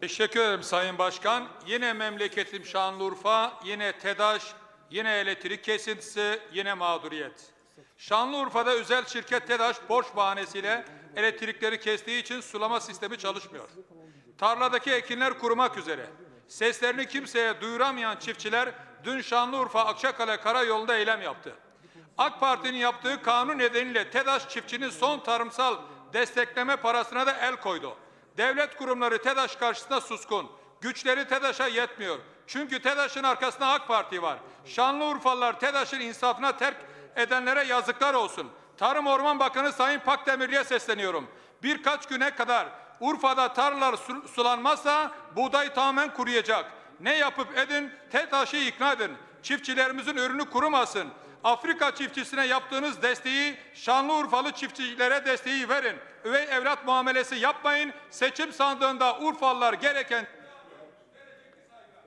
Teşekkür ederim Sayın Başkan. Yine memleketim Şanlıurfa, yine TEDAŞ, yine elektrik kesintisi, yine mağduriyet. Şanlıurfa'da özel şirket TEDAŞ borç bahanesiyle elektrikleri kestiği için sulama sistemi çalışmıyor. Tarladaki ekinler kurumak üzere. Seslerini kimseye duyuramayan çiftçiler dün Şanlıurfa Akçakale Karayolu'nda eylem yaptı. AK Parti'nin yaptığı kanun nedeniyle TEDAŞ çiftçinin son tarımsal destekleme parasına da el koydu. Devlet kurumları TEDAŞ karşısında suskun. Güçleri TEDAŞ'a yetmiyor. Çünkü TEDAŞ'ın arkasında AK Parti var. Şanlıurfalılar TEDAŞ'ın insafına terk edenlere yazıklar olsun. Tarım Orman Bakanı Sayın Pakdemirli'ye sesleniyorum. Birkaç güne kadar Urfa'da tarlalar su- sulanmazsa buğday tamamen kuruyacak. Ne yapıp edin TEDAŞ'ı ikna edin. Çiftçilerimizin ürünü kurumasın. Afrika çiftçisine yaptığınız desteği Şanlıurfalı çiftçilere desteği verin. Üvey evlat muamelesi yapmayın. Seçim sandığında Urfalılar gereken